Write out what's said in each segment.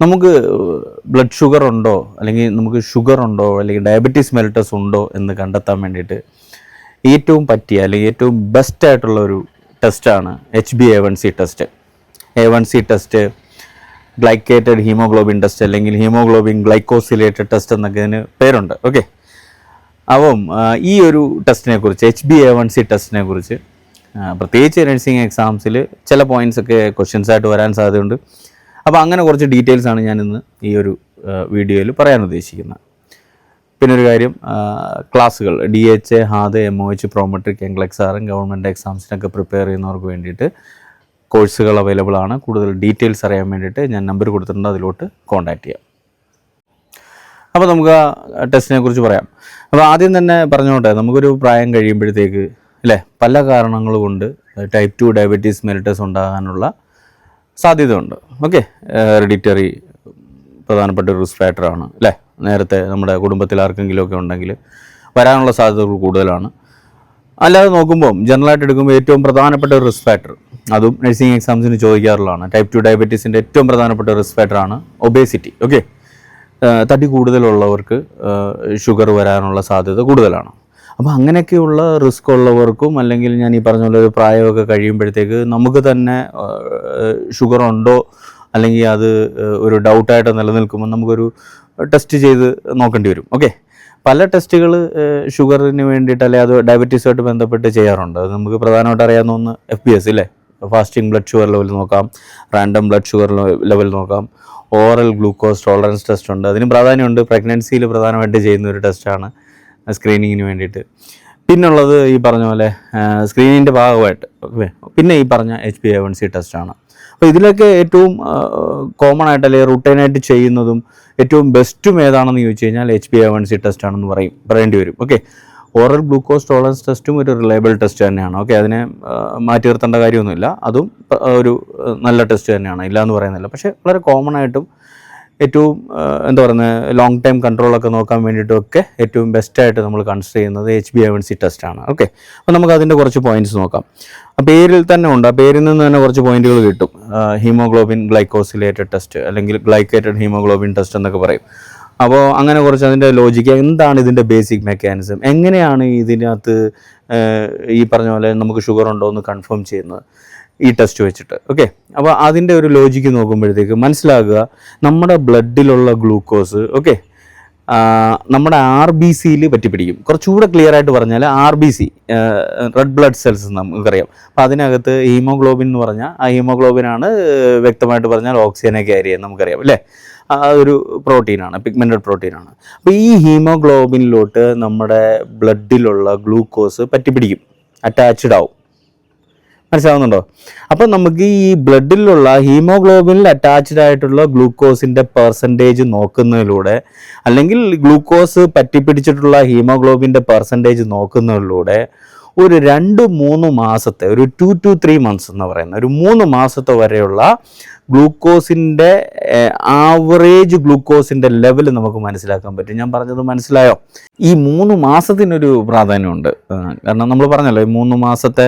നമുക്ക് blood sugar ഉണ്ടോ? അല്ലെങ്കിൽ നമുക്ക് ഷുഗർ ഉണ്ടോ? അല്ലെങ്കിൽ ഡയബറ്റീസ് മെലിറ്റസ് ഉണ്ടോ എന്ന് കണ്ടെത്താൻ വേണ്ടിയിട്ട് ഏറ്റവും പറ്റിയ അല്ലെങ്കിൽ ഏറ്റവും ബെസ്റ്റ് ആയിട്ടുള്ള ഒരു ടെസ്റ്റാണ് H B A one C test A one C test glycated haemoglobin test അല്ലെങ്കിൽ ഹീമോഗ്ലോബിൻ ഗ്ലൈക്കോസിലേറ്റഡ് ടെസ്റ്റ് എന്നൊക്കെ ഇതിന് പേരുണ്ട്. ഓക്കെ അപ്പം ഈ ഒരു ടെസ്റ്റിനെ കുറിച്ച് H B A one C ടെസ്റ്റിനെ കുറിച്ച് പ്രത്യേകിച്ച് നഴ്സിംഗ് എക്സാംസിൽ ചില പോയിന്റ്സ് ഒക്കെ ക്വസ്റ്റ്യൻസ് ആയിട്ട് വരാൻ സാധ്യതയുണ്ട്. അപ്പോൾ അങ്ങനെ കുറച്ച് ഡീറ്റെയിൽസ് ആണ് ഞാൻ ഇന്ന് ഈ ഒരു വീഡിയോയിൽ പറയാൻ ഉദ്ദേശിക്കുന്നത്. പിന്നെ ഒരു കാര്യം ക്ലാസ്സുകൾ D H A HAAD M O H Prometric NCLEX എക്സാറും government എക്സാംസിനൊക്കെ പ്രിപ്പയർ ചെയ്യുന്നവർക്ക് വേണ്ടിയിട്ട് കോഴ്സുകൾ അവൈലബിൾ ആണ്. കൂടുതൽ ഡീറ്റെയിൽസ് അറിയാൻ വേണ്ടിയിട്ട് ഞാൻ നമ്പർ കൊടുത്തിട്ടുണ്ട്. അതിലോട്ട് കോൺടാക്റ്റ് ചെയ്യാം. അപ്പോൾ നമുക്ക് ആ ടെസ്റ്റിനെ കുറിച്ച് പറയാം. അപ്പോൾ ആദ്യം തന്നെ പറഞ്ഞോട്ടെ നമുക്കൊരു പ്രായം കഴിയുമ്പോഴത്തേക്ക് അല്ലേ? പല കാരണങ്ങൾ കൊണ്ട് ടൈപ്പ് ടു ഡയബറ്റീസ് മെലിറ്റസ് ഉണ്ടാകാനുള്ള സാധ്യതയുണ്ട്. ഓക്കെ. ഹെറിഡിറ്ററി പ്രധാനപ്പെട്ട ഒരു റിസ്ക് ഫാക്ടറാണ് അല്ലേ? നേരത്തെ നമ്മുടെ കുടുംബത്തിൽ ആർക്കെങ്കിലുമൊക്കെ ഉണ്ടെങ്കിൽ വരാനുള്ള സാധ്യതകൾ കൂടുതലാണ്. അല്ലാതെ നോക്കുമ്പോൾ ജനറലായിട്ട് എടുക്കുമ്പോൾ ഏറ്റവും പ്രധാനപ്പെട്ട ഒരു റിസ്ക് ഫാക്ടർ അതും നഴ്സിംഗ് എക്സാംസിന് ചോദിക്കാറുള്ളതാണ്. ടൈപ്പ് ടു ഡയബറ്റീസിന്റെ ഏറ്റവും പ്രധാനപ്പെട്ട റിസ്ക് ഫാക്ടറാണ് ഒബേസിറ്റി ഓക്കെ. തടി കൂടുതലുള്ളവർക്ക് ഷുഗർ വരാനുള്ള സാധ്യത കൂടുതലാണ്. അപ്പോൾ അങ്ങനെയൊക്കെയുള്ള റിസ്ക് ഉള്ളവർക്കും അല്ലെങ്കിൽ ഞാൻ ഈ പറഞ്ഞ പോലെ ഒരു പ്രായമൊക്കെ കഴിയുമ്പോഴത്തേക്ക് നമുക്ക് തന്നെ ഷുഗർ ഉണ്ടോ അല്ലെങ്കിൽ അത് ഒരു ഡൗട്ടായിട്ട് നിലനിൽക്കുമ്പോൾ നമുക്കൊരു ടെസ്റ്റ് ചെയ്ത് നോക്കേണ്ടി വരും. ഓക്കെ? പല ടെസ്റ്റുകൾ ഷുഗറിന് വേണ്ടിയിട്ട് അല്ലെങ്കിൽ അത് ഡയബറ്റീസുമായിട്ട് ബന്ധപ്പെട്ട് ചെയ്യാറുണ്ട്. അത് നമുക്ക് പ്രധാനമായിട്ട് അറിയാവുന്ന ഒന്ന് എഫ് പി എസ് ഇല്ലേ? ഫാസ്റ്റിംഗ് ബ്ലഡ് ഷുഗർ ലെവൽ നോക്കാം റാൻഡം ബ്ലഡ് ഷുഗർ ലെവൽ നോക്കാം ഓറൽ ഗ്ലൂക്കോസ് ടോളറൻസ് ടെസ്റ്റ് ഉണ്ട്. അതിന് പ്രാധാന്യമുണ്ട്. പ്രഗ്നൻസിയിൽ പ്രധാനമായിട്ട് ചെയ്യുന്ന ഒരു ടെസ്റ്റാണ്. സ്ക്രീനിങ്ങിന് വേണ്ടിയിട്ട്. പിന്നുള്ളത് ഈ പറഞ്ഞ പോലെ സ്ക്രീനിങ്ങിന്റെ ഭാഗമായിട്ട് പിന്നെ ഈ പറഞ്ഞ H P A one C ടെസ്റ്റാണ് അപ്പോൾ ഇതിലൊക്കെ ഏറ്റവും കോമൺ ആയിട്ട് അല്ലെങ്കിൽ റുട്ടൈനായിട്ട് ചെയ്യുന്നതും ഏറ്റവും ബെസ്റ്റും ഏതാണെന്ന് ചോദിച്ചു കഴിഞ്ഞാൽ H P A one C test ആണെന്ന് പറയും പറയേണ്ടി വരും. ഓക്കെ ഓറൽ ഗ്ലൂക്കോസ് ടോളറൻസ് ടെസ്റ്റും ഒരു റിലയബിൾ ടെസ്റ്റ് തന്നെയാണ്. ഓക്കെ അതിനെ മാറ്റി നിർത്തേണ്ട കാര്യമൊന്നുമില്ല. അതും ഒരു നല്ല ടെസ്റ്റ് തന്നെയാണ്. ഇല്ല എന്ന് പറയുന്നില്ല. പക്ഷേ വളരെ കോമൺ ആയിട്ടും ഏറ്റവും എന്താ പറയുന്നത് ലോങ് ടൈം കൺട്രോളൊക്കെ നോക്കാൻ വേണ്ടിയിട്ടൊക്കെ ഏറ്റവും ബെസ്റ്റായിട്ട് നമ്മൾ കൺസിഡർ ചെയ്യുന്നത് H B A one C ടെസ്റ്റാണ് ഓക്കെ അപ്പോൾ നമുക്ക് അതിന്റെ കുറച്ച് പോയിന്റ്സ് നോക്കാം. ആ പേരിൽ തന്നെ ഉണ്ട്. ആ പേരിൽ നിന്ന് തന്നെ കുറച്ച് പോയിന്റുകൾ കിട്ടും. ഹീമോഗ്ലോബിൻ ഗ്ലൈക്കോസിലേറ്റഡ് ടെസ്റ്റ് അല്ലെങ്കിൽ ഗ്ലൈക്കേറ്റഡ് ഹീമോഗ്ലോബിൻ ടെസ്റ്റ് എന്നൊക്കെ പറയും. അപ്പോൾ അങ്ങനെ കുറച്ച് അതിന്റെ ലോജിക്ക് എന്താണ് ഇതിന്റെ ബേസിക് മെക്കാനിസം എങ്ങനെയാണ് ഇതിനകത്ത് ഈ പറഞ്ഞ പോലെ നമുക്ക് ഷുഗർ ഉണ്ടോ എന്ന് കൺഫേം ചെയ്യുന്നത്? ഈ ടെസ്റ്റ് വെച്ചിട്ട്. ഓക്കെ അപ്പോൾ അതിന്റെ ഒരു ലോജിക്ക് നോക്കുമ്പോഴത്തേക്ക് മനസ്സിലാക്കുക നമ്മുടെ ബ്ലഡിലുള്ള ഗ്ലൂക്കോസ് ഓക്കെ നമ്മുടെ ആർ ബി സിയിൽ പറ്റിപ്പിടിക്കും. കുറച്ചുകൂടെ ക്ലിയർ ആയിട്ട് പറഞ്ഞാൽ R B C red blood cells നമുക്കറിയാം. അപ്പോൾ അതിനകത്ത് ഹീമോഗ്ലോബിൻ എന്ന് പറഞ്ഞാൽ ആ ഹീമോഗ്ലോബിനാണ് വ്യക്തമായിട്ട് പറഞ്ഞാൽ ഓക്സിജനെ ക്യാരി ചെയ്യുന്നത് നമുക്കറിയാം അല്ലേ? ആ ഒരു പ്രോട്ടീനാണ് പിഗ്മെന്റഡ് പ്രോട്ടീനാണ് അപ്പോൾ ഈ ഹീമോഗ്ലോബിനിലോട്ട് നമ്മുടെ ബ്ലഡിലുള്ള ഗ്ലൂക്കോസ് പറ്റിപ്പിടിക്കും അറ്റാച്ച്ഡ് ആവും. മനസ്സിലാവുന്നുണ്ടോ? അപ്പം നമുക്ക് ഈ ബ്ലഡിലുള്ള ഹീമോഗ്ലോബിനിൽ അറ്റാച്ച്ഡ് ആയിട്ടുള്ള ഗ്ലൂക്കോസിന്റെ പെർസെന്റേജ് നോക്കുന്നതിലൂടെ അല്ലെങ്കിൽ ഗ്ലൂക്കോസ് പറ്റിപ്പിടിച്ചിട്ടുള്ള ഹീമോഗ്ലോബിന്റെ പെർസെന്റേജ് നോക്കുന്നതിലൂടെ ഒരു രണ്ട് മൂന്ന് മാസത്തെ ഒരു ടു ടു ത്രീ മന്ത്സ് എന്ന് പറയുന്ന ഒരു മൂന്ന് മാസത്തെ വരെയുള്ള ഗ്ലൂക്കോസിന്റെ ആവറേജ് ഗ്ലൂക്കോസിന്റെ ലെവൽ നമുക്ക് മനസ്സിലാക്കാൻ പറ്റും. ഞാൻ പറഞ്ഞത് മനസ്സിലായോ? ഈ മൂന്ന് മാസത്തിനൊരു പ്രാധാന്യമുണ്ട്. കാരണം നമ്മൾ പറഞ്ഞല്ലോ ഈ മൂന്ന് മാസത്തെ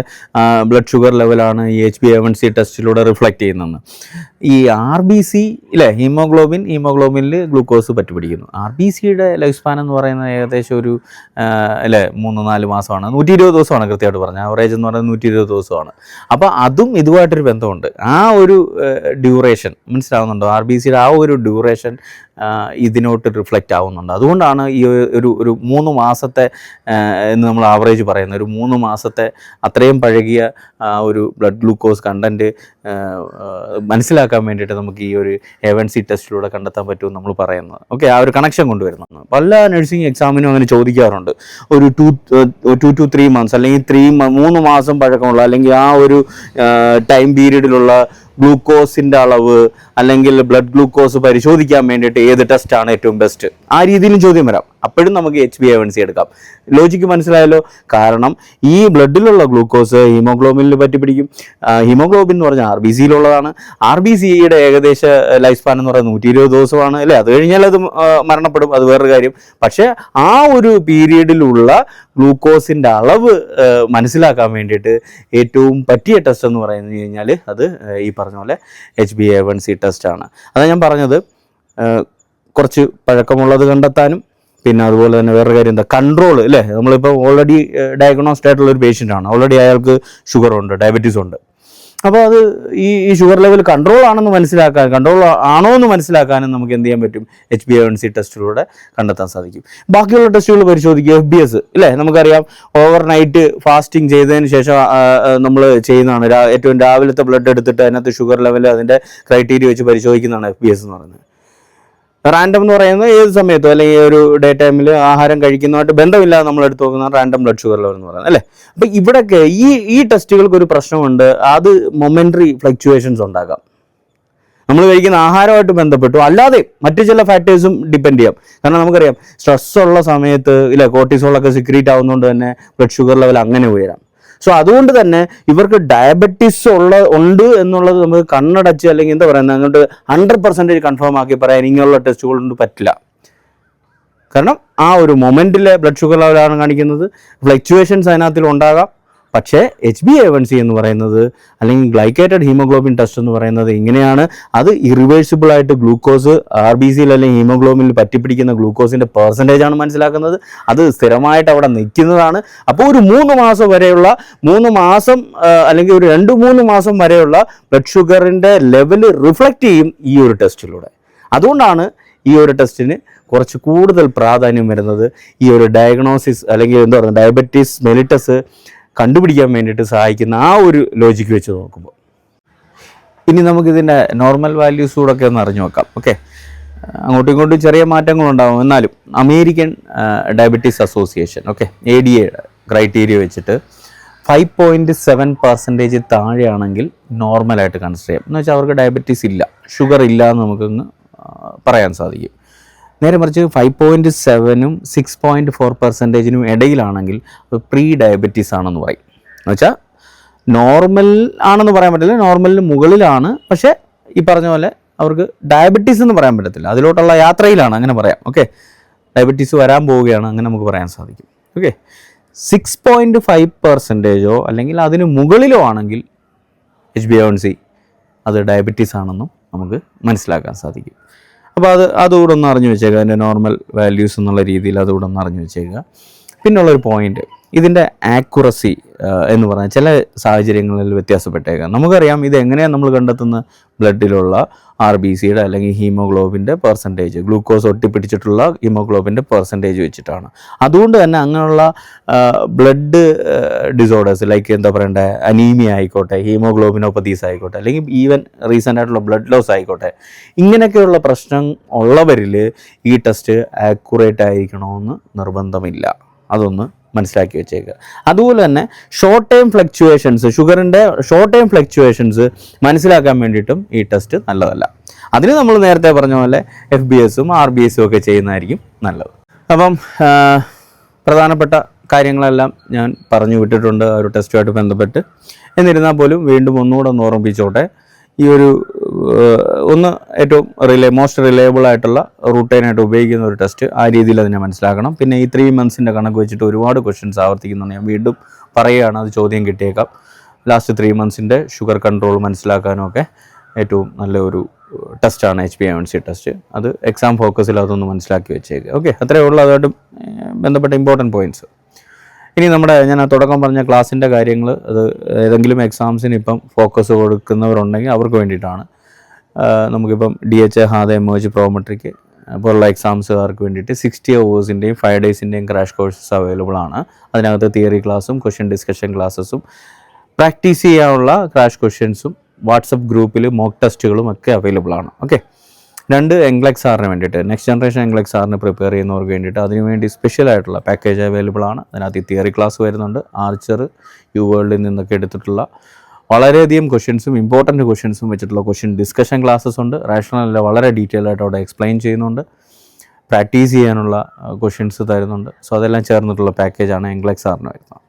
ബ്ലഡ് ഷുഗർ ലെവലാണ് ഈ H B A one C ടെസ്റ്റിലൂടെ reflect ചെയ്യുന്നത്. ഈ ആർ ബി സി ഇല്ലേ ഹീമോഗ്ലോബിൻ ഹീമോഗ്ലോബിനിൽ ഗ്ലൂക്കോസ് പറ്റിപ്പിടിക്കുന്നു. ആർ ബി സിയുടെ ലൈഫ് സ്പാൻ എന്ന് പറയുന്നത് ഏകദേശം ഒരു അല്ലേ മൂന്ന് നാല് മാസമാണ്. നൂറ്റി ഇരുപത് ദിവസമാണ് കൃത്യമായിട്ട് പറഞ്ഞത്. ആവറേജ് എന്ന് പറയുന്നത് നൂറ്റി ഇരുപത് ദിവസമാണ്. അപ്പോൾ അതും ഇതുമായിട്ടൊരു ബന്ധമുണ്ട്. ആ ഒരു ഡ്യൂറേഷൻ മനസ്സിലാവുന്നുണ്ടോ? ആർ ബി സിയുടെ ആ ഒരു ഡ്യൂറേഷൻ ഇതിനോട്ട് റിഫ്ലക്റ്റ് ആവുന്നുണ്ട്. അതുകൊണ്ടാണ് ഈ ഒരു ഒരു മൂന്ന് മാസത്തെ എന്ന് നമ്മൾ ആവറേജ് പറയുന്നത്. ഒരു മൂന്ന് മാസത്തെ അത്രയും പഴകിയ ഒരു ബ്ലഡ് ഗ്ലൂക്കോസ് കണ്ടന്റ് മനസ്സിലാക്കാൻ വേണ്ടിയിട്ട് നമുക്ക് ഈ ഒരു എവൻ സി ടെസ്റ്റിലൂടെ കണ്ടെത്താൻ പറ്റുമെന്ന് നമ്മൾ പറയുന്നത്. ഓക്കെ ആ ഒരു കണക്ഷൻ കൊണ്ടുവരുന്നത് പല നഴ്സിംഗ് എക്സാമിനും അങ്ങനെ ചോദിക്കാറുണ്ട്. ഒരു two two two three months അല്ലെങ്കിൽ ത്രീ മൂന്ന് മാസം പഴക്കമുള്ള അല്ലെങ്കിൽ ആ ഒരു ടൈം പീരീഡിലുള്ള ഗ്ലൂക്കോസിന്റെ അളവ് അല്ലെങ്കിൽ ബ്ലഡ് ഗ്ലൂക്കോസ് പരിശോധിക്കാൻ വേണ്ടിയിട്ട് ഏത് ടെസ്റ്റാണ് ഏറ്റവും ബെസ്റ്റ് ആ രീതിയിലും ചോദ്യം വരാം. അപ്പോഴും നമുക്ക് H B A one C എടുക്കാം. ലോജിക്ക് മനസ്സിലായല്ലോ? കാരണം ഈ ബ്ലഡിലുള്ള ഗ്ലൂക്കോസ് ഹീമോഗ്ലോബിനിൽ പറ്റി പിടിക്കും. ഹീമോഗ്ലോബിൻ എന്ന് പറഞ്ഞാൽ ആർ ബി സിയിലുള്ളതാണ് ആർ ബി സിയുടെ ഏകദേശ ലൈഫ് സ്പാൻ എന്ന് പറയുന്നത് നൂറ്റി ഇരുപത് ദിവസമാണ് അല്ലേ? അത് കഴിഞ്ഞാൽ അത് മരണപ്പെടും. അത് വേറൊരു കാര്യം. പക്ഷേ ആ ഒരു പീരീഡിലുള്ള ഗ്ലൂക്കോസിന്റെ അളവ് മനസ്സിലാക്കാൻ വേണ്ടിയിട്ട് ഏറ്റവും പറ്റിയ ടെസ്റ്റ് എന്ന് പറയുന്നത് കഴിഞ്ഞാൽ അത് ഈ പറഞ്ഞ പോലെ H B A one C ടെസ്റ്റാണ് അതാണ് ഞാൻ പറഞ്ഞത്. കുറച്ച് പഴക്കമുള്ളത് കണ്ടെത്താനും പിന്നെ അതുപോലെ തന്നെ വേറൊരു കാര്യം എന്താ കൺട്രോൾ അല്ലേ നമ്മളിപ്പോൾ ഓൾറെഡി ഡയഗ്നോസ്ഡ് ആയിട്ടുള്ള ഒരു പേഷ്യന്റ് ആണ്. ഓൾറെഡി അയാൾക്ക് ഷുഗർ ഉണ്ട് ഡയബറ്റീസ് ഉണ്ട്. അപ്പോൾ അത് ഈ ഈ ഷുഗർ ലെവൽ കൺട്രോൾ ആണെന്ന് മനസ്സിലാക്കാൻ കൺട്രോൾ ആണോ എന്ന് മനസ്സിലാക്കാനും നമുക്ക് എന്ത് ചെയ്യാൻ പറ്റും? എച്ച് ബി എൻ സി ടെസ്റ്റിലൂടെ കണ്ടെത്താൻ സാധിക്കും. ബാക്കിയുള്ള ടെസ്റ്റുകൾ പരിശോധിക്കുക എഫ് ബി എസ് ഇല്ലേ? നമുക്കറിയാം ഓവർ നൈറ്റ് ഫാസ്റ്റിംഗ് ചെയ്തതിന് ശേഷം നമ്മൾ ചെയ്യുന്നതാണ്. ഏറ്റവും രാവിലത്തെ ബ്ലഡ് എടുത്തിട്ട് അതിനകത്ത് ഷുഗർ ലെവൽ അതിന്റെ ക്രൈറ്റീരിയ വെച്ച് പരിശോധിക്കുന്നതാണ് എഫ് ബി എസ് എന്ന് പറയുന്നത്. റാൻഡം എന്ന് പറയുന്നത് ഏത് സമയത്തും അല്ലെങ്കിൽ ഒരു ഡേ ടൈമിൽ ആഹാരം കഴിക്കുന്നതുമായിട്ട് ബന്ധമില്ലാതെ നമ്മൾ എടുത്തു നോക്കുന്ന റാൻഡം ബ്ലഡ് ഷുഗർ ലെവൽ എന്ന് പറയുന്നത് അല്ലേ? അപ്പം ഇവിടെയൊക്കെ ഈ ഈ ടെസ്റ്റുകൾക്ക് ഒരു പ്രശ്നമുണ്ട്. അത് മൊമെന്ററി ഫ്ലക്ച്വേഷൻസ് ഉണ്ടാകാം നമ്മൾ കഴിക്കുന്ന ആഹാരമായിട്ട് ബന്ധപ്പെട്ടു. അല്ലാതെ മറ്റു ചില ഫാക്ടേഴ്സും ഡിപ്പെൻഡ് ചെയ്യാം. കാരണം നമുക്കറിയാം സ്ട്രെസ് ഉള്ള സമയത്ത് ഇല്ല കോർട്ടിസോളൊക്കെ സിക്രീറ്റ് ആവുന്നതുകൊണ്ട് തന്നെ ബ്ലഡ് ഷുഗർ ലെവൽ അങ്ങനെ ഉയരാം. സോ അതുകൊണ്ട് തന്നെ ഇവർക്ക് ഡയബറ്റീസ് ഉള്ള ഉണ്ട് എന്നുള്ളത് നമുക്ക് കണ്ണടച്ച് അല്ലെങ്കിൽ എന്താ പറയുന്നത് അങ്ങോട്ട് ഹൺഡ്രഡ് പെർസെന്റേജ് കൺഫേം ആക്കി പറയാൻ ഇങ്ങനെയുള്ള ടെസ്റ്റുകൾ കൊണ്ട് പറ്റില്ല. കാരണം ആ ഒരു മൊമെന്റിലെ ബ്ലഡ് ഷുഗർ ലെവലാണ് കാണിക്കുന്നത്. ഫ്ലക്ച്വേഷൻസ് അതിനകത്തിൽ ഉണ്ടാകാം പക്ഷേ H B A one C എന്ന് പറയുന്നത് അല്ലെങ്കിൽ ഗ്ലൈക്കേറ്റഡ് ഹീമോഗ്ലോബിൻ ടെസ്റ്റ് എന്ന് പറയുന്നത് ഇങ്ങനെയാണ്. അത് ഇറിവേഴ്സിബിൾ ആയിട്ട് ഗ്ലൂക്കോസ് ആർ ബി സിയിൽ അല്ലെങ്കിൽ ഹീമോഗ്ലോബിനിൽ പറ്റിപ്പിടിക്കുന്ന ഗ്ലൂക്കോസിന്റെ പെർസെന്റേജ് ആണ് മനസ്സിലാക്കുന്നത്. അത് സ്ഥിരമായിട്ട് അവിടെ നിൽക്കുന്നതാണ്. അപ്പോൾ ഒരു മൂന്ന് മാസം വരെയുള്ള മൂന്ന് മാസം അല്ലെങ്കിൽ ഒരു രണ്ട് മൂന്ന് മാസം വരെയുള്ള ബ്ലഡ് ഷുഗറിന്റെ ലെവൽ റിഫ്ലക്റ്റ് ചെയ്യും ഈ ഒരു ടെസ്റ്റിലൂടെ അതുകൊണ്ടാണ് ഈ ഒരു ടെസ്റ്റിന് കുറച്ച് കൂടുതൽ പ്രാധാന്യം വരുന്നത്. ഈ ഒരു ഡയഗ്നോസിസ് അല്ലെങ്കിൽ എന്താ പറയുക ഡയബറ്റീസ് മെലിറ്റസ് കണ്ടുപിടിക്കാൻ വേണ്ടിയിട്ട് സഹായിക്കുന്ന ആ ഒരു ലോജിക്ക് വെച്ച് നോക്കുമ്പോൾ ഇനി നമുക്കിതിന്റെ നോർമൽ വാല്യൂസ് കൂടെ ഒക്കെ ഒന്ന് അറിഞ്ഞു നോക്കാം. ഓക്കെ അങ്ങോട്ടും ഇങ്ങോട്ടും ചെറിയ മാറ്റങ്ങളുണ്ടാകും എന്നാലും American diabetes association okay A D A criteria വെച്ചിട്ട് ഫൈവ് പോയിന്റ് സെവൻ പെർസെന്റേജ് താഴെയാണെങ്കിൽ നോർമലായിട്ട് കൺസിഡർ ചെയ്യാം. എന്ന് വെച്ചാൽ അവർക്ക് ഡയബറ്റീസ് ഇല്ല. ഷുഗർ ഇല്ല എന്ന് നമുക്കൊന്ന് പറയാൻ സാധിക്കും. നേരെ മറിച്ച് ഫൈവ് പോയിന്റ് സെവനും സിക്സ് പോയിന്റ് ഫോർ പെർസെന്റേജിനും ഇടയിലാണെങ്കിൽ പ്രീ ഡയബറ്റീസ് ആണെന്ന് പറയും. എന്ന് വെച്ചാൽ നോർമൽ ആണെന്ന് പറയാൻ പറ്റില്ല നോർമലിന് മുകളിലാണ്. പക്ഷേ ഈ പറഞ്ഞ പോലെ അവർക്ക് ഡയബറ്റീസ് എന്ന് പറയാൻ പറ്റത്തില്ല. അതിലോട്ടുള്ള യാത്രയിലാണ് അങ്ങനെ പറയാം. ഓക്കെ ഡയബറ്റീസ് വരാൻ പോവുകയാണ് അങ്ങനെ നമുക്ക് പറയാൻ സാധിക്കും. ഓക്കെ സിക്സ് പോയിന്റ് ഫൈവ് പെർസെന്റേജോ അല്ലെങ്കിൽ അതിന് മുകളിലോ ആണെങ്കിൽ എച്ച് ബി എൻ സി അത് ഡയബറ്റീസ് ആണെന്നും നമുക്ക് മനസ്സിലാക്കാൻ സാധിക്കും. അപ്പോൾ അത് അതുകൂടെ ഒന്ന് അറിഞ്ഞു വെച്ചേക്കുക അതിന്റെ നോർമൽ വാല്യൂസ് എന്നുള്ള രീതിയിൽ അതുകൂടെ ഒന്ന് അറിഞ്ഞു വെച്ചേക്കുക പിന്നുള്ളൊരു പോയിന്റ് ഇതിന്റെ ആക്യുറസി എന്ന് പറഞ്ഞാൽ ചില സാഹചര്യങ്ങളിൽ വ്യത്യാസപ്പെട്ടേക്കാം. നമുക്കറിയാം ഇത് എങ്ങനെയാണ് നമ്മൾ കണ്ടെത്തുന്ന ബ്ലഡിലുള്ള ആർ ബി സിയുടെ അല്ലെങ്കിൽ ഹീമോഗ്ലോബിന്റെ പെർസെന്റേജ് ഗ്ലൂക്കോസ് ഒട്ടിപ്പിടിച്ചിട്ടുള്ള ഹീമോഗ്ലോബിന്റെ പെർസെന്റേജ് വെച്ചിട്ടാണ്. അതുകൊണ്ട് തന്നെ അങ്ങനെയുള്ള ബ്ലഡ് ഡിസോർഡേഴ്സ് ലൈക്ക് എന്താ പറയണ്ടേ? അനീമിയ ആയിക്കോട്ടെ ഹീമോഗ്ലോബിനോപ്പതീസ് ആയിക്കോട്ടെ അല്ലെങ്കിൽ ഈവൻ റീസെന്റ് ആയിട്ടുള്ള ബ്ലഡ് ലോസ് ആയിക്കോട്ടെ ഇങ്ങനെയൊക്കെയുള്ള പ്രശ്നം ഉള്ളവരിൽ ഈ ടെസ്റ്റ് ആക്യുറേറ്റ് ആയിരിക്കണമെന്ന് നിർബന്ധമില്ല. അതൊന്ന് മനസ്സിലാക്കി വെച്ചേക്കുക. അതുപോലെ തന്നെ ഷോർട്ട് ടൈം ഫ്ലക്ച്വേഷൻസ് ഷുഗറിന്റെ ഷോർട്ട് ടൈം ഫ്ലക്ച്വേഷൻസ് മനസ്സിലാക്കാൻ വേണ്ടിയിട്ടും ഈ ടെസ്റ്റ് നല്ലതല്ല. അതിന് നമ്മൾ നേരത്തെ പറഞ്ഞ പോലെ എഫ് ബി എസും ആർ ബി എസും ഒക്കെ ചെയ്യുന്നതായിരിക്കും നല്ലത്. അപ്പം പ്രധാനപ്പെട്ട കാര്യങ്ങളെല്ലാം ഞാൻ പറഞ്ഞു വിട്ടിട്ടുണ്ട് ആ ഒരു ടെസ്റ്റുമായിട്ട് ബന്ധപ്പെട്ട്. എന്നിരുന്നാൽ പോലും വീണ്ടും ഒന്നുകൂടെ ഒന്ന് ഓർമ്മിപ്പിച്ചോട്ടെ. ഈ ഒരു ഒന്ന് ഏറ്റവും റിലേ മോസ്റ്റ് റിലയബിൾ ആയിട്ടുള്ള റൂട്ടൈനായിട്ട് ഉപയോഗിക്കുന്ന ഒരു ടെസ്റ്റ് ആ രീതിയിൽ അതിനെ മനസ്സിലാക്കണം. പിന്നെ ഈ ത്രീ മന്ത്സിന്റെ കണക്ക് വെച്ചിട്ട് ഒരുപാട് ക്വസ്റ്റ്യൻസ് ആവർത്തിക്കുന്നുണ്ട്. ഞാൻ വീണ്ടും പറയുകയാണ് അത് ചോദ്യം കിട്ടിയേക്കാം. ലാസ്റ്റ് ത്രീ മന്ത്സിന്റെ ഷുഗർ കൺട്രോൾ മനസ്സിലാക്കാനും ഒക്കെ ഏറ്റവും നല്ല ഒരു ടെസ്റ്റാണ് H P M C test അത് എക്സാം ഫോക്കസിൽ അതൊന്ന് മനസ്സിലാക്കി വെച്ചേക്കുക ഓക്കെ അത്രയേ ഉള്ളൂ. അതുമായിട്ട് ബന്ധപ്പെട്ട ഇമ്പോർട്ടന്റ് പോയിന്റ്സ് ഇനി നമ്മുടെ ഞാൻ തുടക്കം പറഞ്ഞ ക്ലാസ്സിന്റെ കാര്യങ്ങൾ അത് ഏതെങ്കിലും എക്സാംസിന് ഇപ്പം ഫോക്കസ് കൊടുക്കുന്നവരുണ്ടെങ്കിൽ അവർക്ക് വേണ്ടിയിട്ടാണ് നമുക്കിപ്പം ഡി എച്ച് എ ഹാദ എമേജ് പ്രോമെട്രിക്ക് പോലുള്ള എക്സാംസുകാർക്ക് വേണ്ടിയിട്ട് സിക്സ്റ്റി അവേഴ്സിന്റെയും ഫൈവ് ഡേയ്സിന്റെയും ക്രാഷ് കോഴ്സസ് അവൈലബിൾ ആണ്. അതിനകത്ത് തിയറി ക്ലാസ്സും ക്വസ്റ്റ്യൻ ഡിസ്കഷൻ ക്ലാസ്സസും പ്രാക്ടീസ് ചെയ്യാനുള്ള ക്രാഷ് ക്വസ്റ്റ്യൻസും വാട്സപ്പ് ഗ്രൂപ്പിൽ മോക്ക് ടെസ്റ്റുകളും ഒക്കെ അവൈലബിൾ ആണ്. ഓക്കെ രണ്ട് എംഗ്ലക്സ് ആറിന് വേണ്ടിയിട്ട് നെക്സ്റ്റ് ജനറേഷൻ എംഗ്ലക്സ് ആറിന് പ്രിപ്പയർ ചെയ്യുന്നവർക്ക് വേണ്ടിയിട്ട് അതിനുവേണ്ടി സ്പെഷ്യൽ ആയിട്ടുള്ള പാക്കേജ് അവൈലബിൾ ആണ്. അതിനകത്ത് തിയറി ക്ലാസ് വരുന്നുണ്ട്. ആർച്ചർ യു വേൾഡിൽ നിന്നൊക്കെ എടുത്തിട്ടുള്ള വളരെയധികം ക്വസ്റ്റ്യൻസും ഇമ്പോർട്ടന്റ് ക്വസ്റ്റ്യൻസും വെച്ചിട്ടുള്ള ക്വസ്റ്റ്യൻ ഡിസ്കഷൻ ക്ലാസ്സസ് ഉണ്ട്. റാഷണലിൽ വളരെ ഡീറ്റെയിൽ ആയിട്ട് അവിടെ എക്സ്പ്ലെയിൻ ചെയ്യുന്നുണ്ട്. പ്രാക്ടീസ് ചെയ്യാനുള്ള ക്വസ്റ്റ്യൻസ് തരുന്നുണ്ട്. സോ അതെല്ലാം ചേർന്നിട്ടുള്ള പാക്കേജാണ് എംഗ്ലക്സ് ആറിന് വരുന്നത്.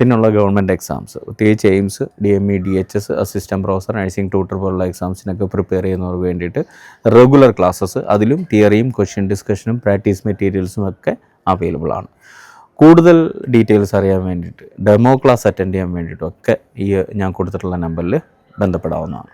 പിന്നുള്ള ഗവൺമെന്റ് എക്സാംസ് പ്രത്യേകിച്ച് AIIMS D M E D H S assistant professor nursing tutor പോലുള്ള എക്സാംസിനൊക്കെ പ്രിപ്പയർ ചെയ്യുന്നവർക്ക് വേണ്ടിയിട്ട് റെഗുലർ ക്ലാസ്സസ് അതിലും തിയറിയും ക്വസ്റ്റ്യൻ ഡിസ്കഷനും പ്രാക്ടീസ് മെറ്റീരിയൽസും ഒക്കെ അവൈലബിൾ ആണ്. കൂടുതൽ ഡീറ്റെയിൽസ് അറിയാൻ വേണ്ടിയിട്ട് ഡെമോ ക്ലാസ് അറ്റൻഡ് ചെയ്യാൻ വേണ്ടിയിട്ടും ഒക്കെ ഈ ഞാൻ കൊടുത്തിട്ടുള്ള നമ്പറിൽ ബന്ധപ്പെടാവുന്നതാണ്.